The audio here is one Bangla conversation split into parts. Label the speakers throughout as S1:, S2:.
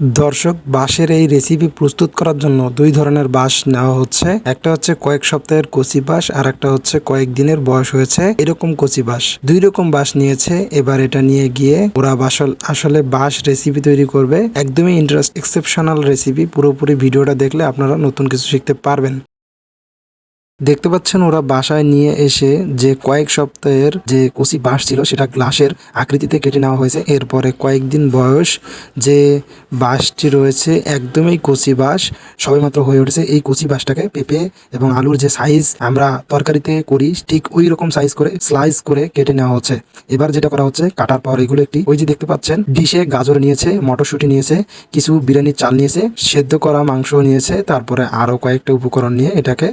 S1: দর্শক, বাঁশের এই রেসিপি প্রস্তুত করার জন্য দুই ধরনের বাঁশ নেওয়া হচ্ছে। একটা হচ্ছে কয়েক সপ্তাহের কচি বাঁশ, আর একটা হচ্ছে কয়েক দিনের বয়স হয়েছে এরকম কচি বাঁশ। দুই রকম বাঁশ নিয়েছে, এবার এটা নিয়ে গিয়ে ওরা বাসল আসলে বাঁশ রেসিপি তৈরি করবে। একদমই ইন্টারেস্ট এক্সেপশনাল রেসিপি পুরোপুরি ভিডিওটা দেখলে আপনারা নতুন কিছু শিখতে পারবেন। দেখতে পাচ্ছেন ওরা বাসায় নিয়ে এসে যে কয়েক সপ্তাহের যে কচি বাঁশ ছিল, সেটা গ্লাসের আকৃতিতে কেটে নেওয়া হয়েছে। এরপরে কয়েকদিন বয়স যে বাঁশটি রয়েছে, একদমই কচি বাঁশ, সবেমাত্র হয়ে উঠেছে। এই কচি বাঁশটাকে পেঁপে এবং আলুর যে সাইজ আমরা তরকারিতে করি, ঠিক ওই রকম সাইজ করে স্লাইস করে কেটে নেওয়া হচ্ছে। এবার যেটা করা হচ্ছে, কাটার পর এগুলো একটি, ওই যে দেখতে পাচ্ছেন, ডিশে গাজর নিয়েছে, মটরশুঁটি নিয়েছে, কিছু বিরিয়ানির চাল নিয়েছে, সেদ্ধ করা মাংস নিয়েছে, তারপরে আরও কয়েকটা উপকরণ নিয়ে এটাকে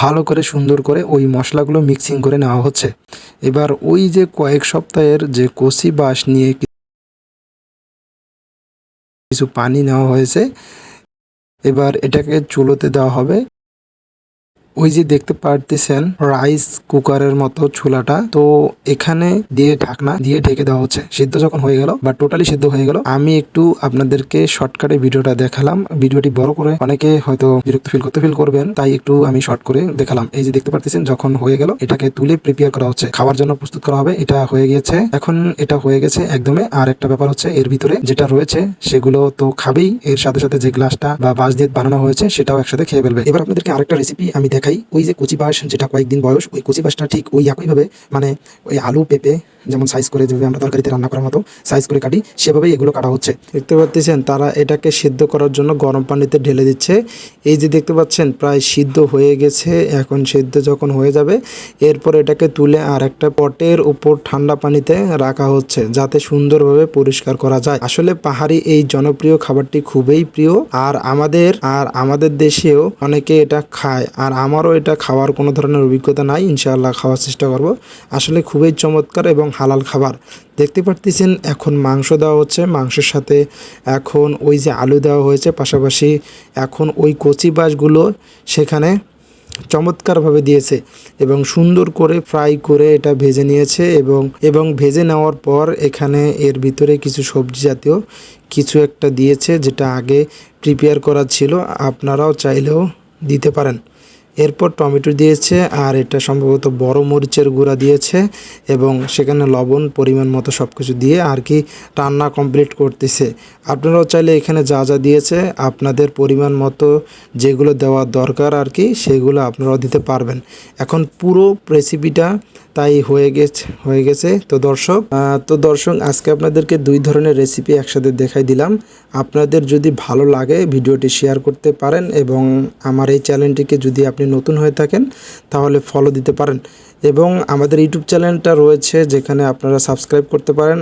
S1: ভালো করে সুন্দর করে ওই মশলাগুলো মিক্সিং করে নেওয়া হচ্ছে। এবার ওই যে কয়েক সপ্তাহের যে কষি বাঁশ নিয়ে কিছু পানি নেওয়া হয়েছে। এবার এটাকে চুলোতে দেওয়া হবে। ওই যে দেখতে পারতেছেন রাইস কুকারের মতো চুলাটা। তো এখানে দিয়ে ঢাকনা দিয়ে ঢেকে দেওয়া হচ্ছে। সিদ্ধ যখন হয়ে গেল বা টোটালি সিদ্ধ হয়ে গেল, আমি একটু আপনাদেরকে শর্টকাটে ভিডিওটা দেখালাম। ভিডিওটি বড় করে অনেকে হয়তো বিরক্ত ফিল করতে ফিল করবেন, তাই একটু আমি শর্ট করে দেখালাম। এই যে দেখতে পারতেছেন, যখন হয়ে গেল, এটাকে তুলে প্রিপেয়ার করা হচ্ছে। খাওয়ার জন্য প্রস্তুত করা হবে, এটা হয়ে গেছে এখন এটা হয়ে গেছে একদমই আর একটা ব্যাপার হচ্ছে, এর ভিতরে যেটা রয়েছে, সেগুলো তো খাবেই। এর সাথে সাথে যে গ্লাসটা বা বাঁশ দিয়ে বানানো হয়েছে, সেটাও একসাথে খেয়ে ফেলবে। এবার আপনাদেরকে আরেকটা রেসিপি আমি দেখাই, ওই যে কচি বাঁশ, যেটা কয়েকদিন বয়স, ওই কচিবাসটা ঠিক ওই একইভাবে মানে ওই আলু পেঁপে যেমন সাইজ করে যেভাবে আমরা তরকারিতে রান্না করার মতো সাইজ করে কাটি, সেভাবেই এগুলো কাটা হচ্ছে। দেখতে পাচ্ছেন, তারা এটাকে সিদ্ধ করার জন্য গরম পানিতে ঢেলে দিচ্ছে। এই যে দেখতে পাচ্ছেন, প্রায় সিদ্ধ হয়ে গেছে। এখন সিদ্ধ যখন হয়ে যাবে, এরপর এটাকে তুলে আর একটা পটের উপর ঠান্ডা পানিতে রাখা হচ্ছে, যাতে সুন্দরভাবে পরিষ্কার করা যায়। আসলে পাহাড়ি এই জনপ্রিয় খাবারটি খুবই প্রিয়, আর আমাদের আর আমাদের দেশেও অনেকে এটা খায়, আর আমারও এটা খাওয়ার কোনো ধরনের অভিজ্ঞতা নাই। ইনশাআল্লাহ খাওয়ার চেষ্টা করব। আসলে খুবই চমৎকার এবং হালাল খাবার। দেখতে পারতেছেন, এখন মাংস দেওয়া হচ্ছে। মাংসের সাথে এখন ওই যে আলু দেওয়া হয়েছে, পাশাপাশি এখন ওই কচি বাঁশগুলো সেখানে চমৎকারভাবে দিয়েছে এবং সুন্দর করে ফ্রাই করে এটা ভেজে নিয়েছে এবং এবং ভেজে নেওয়ার পর এখানে এর ভিতরে কিছু সবজি জাতীয় কিছু একটা দিয়েছে যেটা আগে প্রিপেয়ার করা ছিল। আপনারাও চাইলেও দিতে পারেন। এরপর টমেটো দিয়েছে, আর এটা সম্ভবত বড় মরিচের গুঁড়া দিয়েছে, এবং সেখানে লবণ, পরিমাণ মতো সব কিছু দিয়ে আর কি রান্না কমপ্লিট করতেছে। আপনারাও চাইলে এখানে যা যা দিয়েছে, আপনাদের পরিমাণ মতো যেগুলো দেওয়া দরকার আর কি, সেগুলো আপনারাও দিতে পারবেন। এখন পুরো রেসিপিটা তাই হয়ে গেছে হয়ে গেছে। তো দর্শক তো দর্শক, আজকে আপনাদেরকে দুই ধরনের রেসিপি একসাথে দেখাই দিলাম। আপনাদের যদি ভালো লাগে, ভিডিওটি শেয়ার করতে পারেন, এবং আমার এই চ্যানেলটিকে যদি আপনি নতুন হয়ে থাকেন, তাহলে ফলো দিতে পারেন। এবং আমাদের ইউটিউব চ্যানেলটা রয়েছে যেখানে আপনারা সাবস্ক্রাইব করতে পারেন।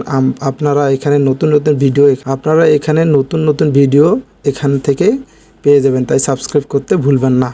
S1: আপনারা এখানে নতুন নতুন ভিডিও আপনারা এখানে নতুন নতুন ভিডিও এখান থেকে পেয়ে যাবেন। তাই সাবস্ক্রাইব করতে ভুলবেন না।